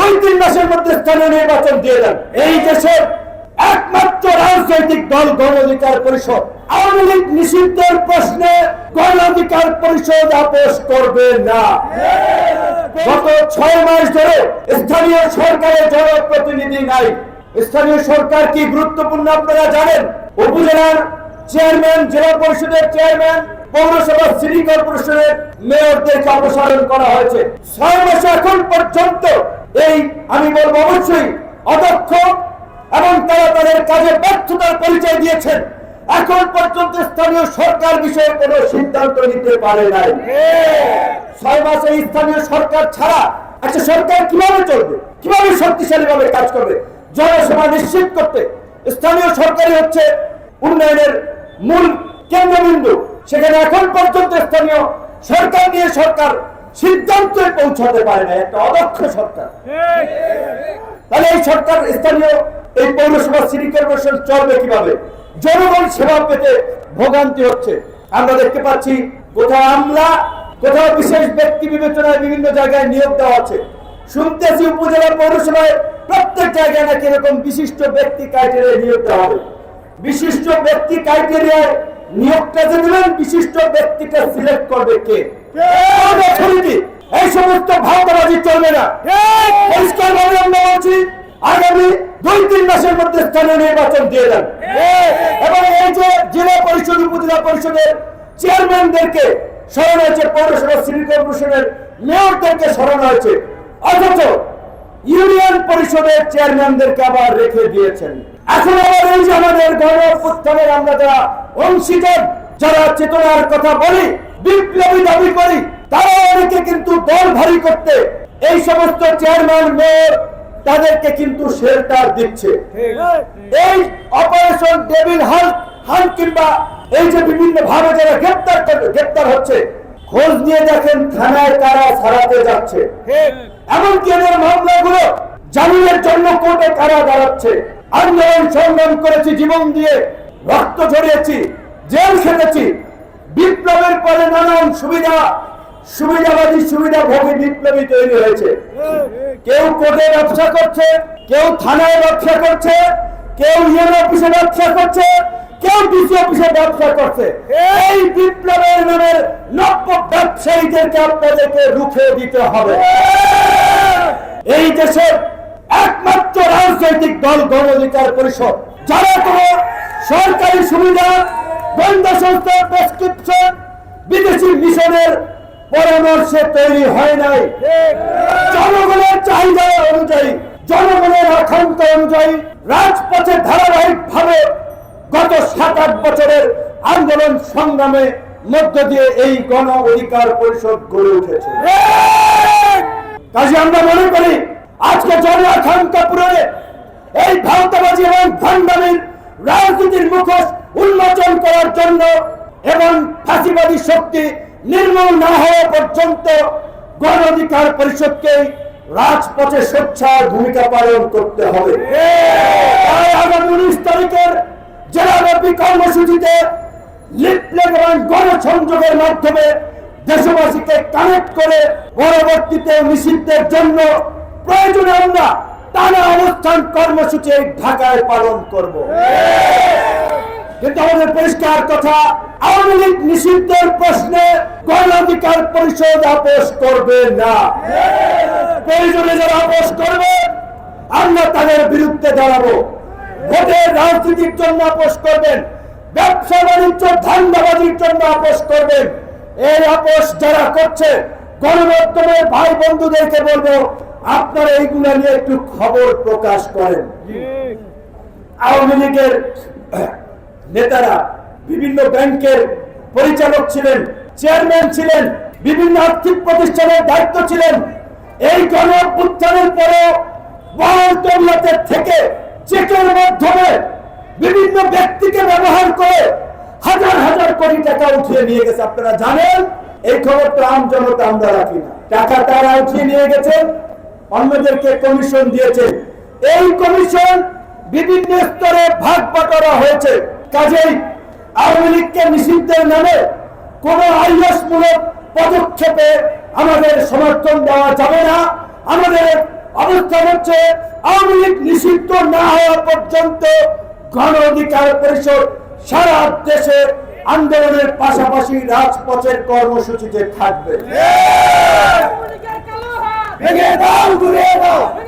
দুই, তিন মাসের মধ্যে স্থানীয় নির্বাচন দিয়ে দেন। এই দেশের একমাত্র রাজনৈতিক দল গণ অধিকার পরিষদ। আওয়ামী লীগ নিষিদ্ধের প্রশ্নে গণ অধিকার পরিষদ আপোষ করবে না। গত ছয় মাস ধরে স্থানীয় সরকারের জনপ্রতিনিধি নাই। স্থানীয় সরকার কি গুরুত্বপূর্ণ আপনারা জানেন? উপজেলার চেয়ারম্যান, জেলা পরিষদের চেয়ারম্যান পৌরসভা সিটি কর্পোরেশনের মেয়রদেরকে অপসারণ করা হয়েছে। ছয় মাস এখন পর্যন্ত এই আমি বলব অবশ্যই অদক্ষ এবং তারা তাদের কাজে ব্যর্থতার পরিচয় দিয়েছেন। এখন পর্যন্ত স্থানীয় সরকার বিষয়ে কোনো সিদ্ধান্ত নিতে পারে নাই। ছয় মাসে স্থানীয় সরকার ছাড়া আচ্ছা সরকার কীভাবে চলবে? কীভাবে শক্তিশালী ভাবে কাজ করবে? জনসেবা নিশ্চিত করতে স্থানীয় সরকারই হচ্ছে উন্নয়নের মূল কেন্দ্রবিন্দু। সেখানে এখন পর্যন্ত স্থানীয় সরকার নিয়ে সরকার সিদ্ধান্তে পৌঁছাতে পারে না, একটা অদক্ষ সরকার। তাহলে এই সরকার স্থানীয় এই পৌরসভা সিটি কর্পোরেশন চলবে কীভাবে? জনগণ সেবা পেতে ভোগান্তি হচ্ছে। আমরা দেখতে পাচ্ছি, কোথাও আমলা, কোথাও বিশেষ ব্যক্তি বিবেচনায় বিভিন্ন জায়গায় নিয়োগ দেওয়া আছে। শুনতেছি উপজেলা পৌরসভায় প্রত্যেক জায়গায় নাকি এরকম বিশিষ্ট ব্যক্তি ক্রাইটেরিয়া নিয়োগ দেওয়া হবে। বিশিষ্ট ব্যক্তি ক্রাইটেরিয়ায় নিয়োগটা যে দিলেন বিশিষ্ট ব্যক্তিটা সিলেক্ট করবে কে? এই সমস্ত ভাওতাবাজি চলবে না। পরিষ্কার ভাবে আমরা বলছি, আগামী দুই তিন মাসের মধ্যে স্থানীয় নির্বাচন দিয়ে দেন এবং এই যে জেলা পরিষদ, উপজেলা পরিষদের চেয়ারম্যানদেরকে স্মরণ হয়েছে, পৌরসভা, সিটি কর্পোরেশনের মেয়রদেরকে স্মরণ হয়েছে, অথচ ইউনিয়ন পরিষদের চেয়ারম্যানদেরকে আবার রেখে দিয়েছেন। এখন আবার এই যে আমাদের গণ আমরা যারা অংশীদার, যারা চেতনার কথা বলি বিপ্লবী দাবি করি, তারা অনেকে কিন্তু দল ভারী করতে, এই সমস্ত চেয়ারম্যান, মেয়র তাদেরকে কিন্তু শেল্টার দিচ্ছে। এই অপারেশন ডেভিল হাল হাল কিংবা এই যে বিভিন্ন ভাবে যারা গ্রেপ্তার গ্রেপ্তার হচ্ছে, খোঁজ নিয়ে দেখেন থানায় কারা ছাড়াতে যাচ্ছে। এমনকি এদের মামলাগুলো জামিনের জন্য কোর্টে কারা দাঁড়াচ্ছে। আন্দোলন সংগ্রাম করেছি, জীবন দিয়ে, রক্ত ঝরিয়েছি, জেল খেটেছি বিপ্লবের পরে নানান সুবিধা, সুবিধাবাদী সুবিধা ভোগী বিপ্লবী তৈরি হয়েছে। কেউ কোর্টে ব্যবসা করছে, কেউ থানায় ব্যবসা করছে, কেউ ইউএন অফিসে ব্যবসা করছে, কেউ ডিসি অফিসে ব্যবসা করছে। এই বিপ্লবের নামের নব্য ব্যবসায়ীদেরকে আপনাদেরকে রুখে দিতে হবে। এই দেশের একমাত্র রাজনৈতিক দল গণ অধিকার পরিষদ, যারা কোনো সরকারি সুবিধা গোয়েন্দা সংস্থার প্রেসক্রিপশন বিদেশি মিশনের পরামর্শে তৈরি হয় নাই। জনগণের চাহিদা অনুযায়ী জনগণের আকাঙ্ক্ষা অনুযায়ী রাজপথে ধারাবাহিক ভাবে গত সাত আট বছরের আন্দোলন সংগ্রামে মধ্য দিয়ে এই গণ অধিকার পরিষদ গড়ে উঠেছে। কাজে আমরা মনে করি আজকে জন আকাঙ্ক্ষা পূরণে এই ভারতবাজি এবং ভান্ডামির রাজনীতির মুখোশ উন্মোচন করার জন্য এবং ফাঁসিবাদী শক্তি নির্মূল না হওয়া পর্যন্ত গণ অধিকার পরিষদকে রাজপথে স্বেচ্ছার ভূমিকা পালন করতে হবে। আগামী উনিশ তারিখের জেলাব্যাপী কর্মসূচিতে লিফলেট এবং গণসংযোগের মাধ্যমে দেশবাসীকে কানেক্ট করে পরবর্তীতে নিষিদ্ধের জন্য প্রয়োজনে আমরা টানা অবস্থান কর্মসূচি ঢাকায় পালন করব। কিন্তু আমাদের পরিষ্কার কথা, আওয়ামী লীগ নিষিদ্ধের প্রশ্নে গণ অধিকার পরিষদ আপোষ করবে না। প্রয়োজনে যারা আপোষ করবে, আমরা তাদের বিরুদ্ধে দাঁড়াবো। ভোটের রাজনীতির জন্য আপোষ করবেন, ব্যবসা বাণিজ্য, ধান্দাবাজির জন্য আপোষ করবেন। এই আপোষ যারা করছে গণমাধ্যমের ভাই বন্ধুদেরকে বলব, আপনারা এইগুলা নিয়ে একটু খবর প্রকাশ করেন। আওয়ামী লীগের নেতারা বিভিন্ন ব্যাংকের পরিচালক ছিলেন, চেয়ারম্যান ছিলেন, বিভিন্ন আর্থিক প্রতিষ্ঠানের দায়িত্ব ছিলেন। এই গণ অভ্যুত্থানের পরে থেকে চেকের মাধ্যমে বিভিন্ন ব্যক্তিকে ব্যবহার করে হাজার হাজার কোটি টাকা উঠিয়ে নিয়ে গেছে। আপনারা জানেন এই খবর তো আম জনতা আমরা রাখি না টাকা তারা উঠিয়ে নিয়ে গেছেন অন্যদেরকে কমিশন দিয়েছে। এই কমিশন বিভিন্ন স্তরে ভাগ বাটোয়ারা হয়েছে। কাজেই আওয়ামী লীগকে নিষিদ্ধের নামে কোন আইএস মূলক পদক্ষেপে আমাদের সমর্থন দেওয়া যাবে না। আমাদের অবস্থান হচ্ছে আওয়ামী লীগ নিষিদ্ধ না হওয়া পর্যন্ত গণ অধিকার পরিষদ সারা দেশে আন্দোলনের পাশাপাশি রাজপথের কর্মসূচিতে থাকবে। ভেঙে দাও ঘুরিয়ে দাও!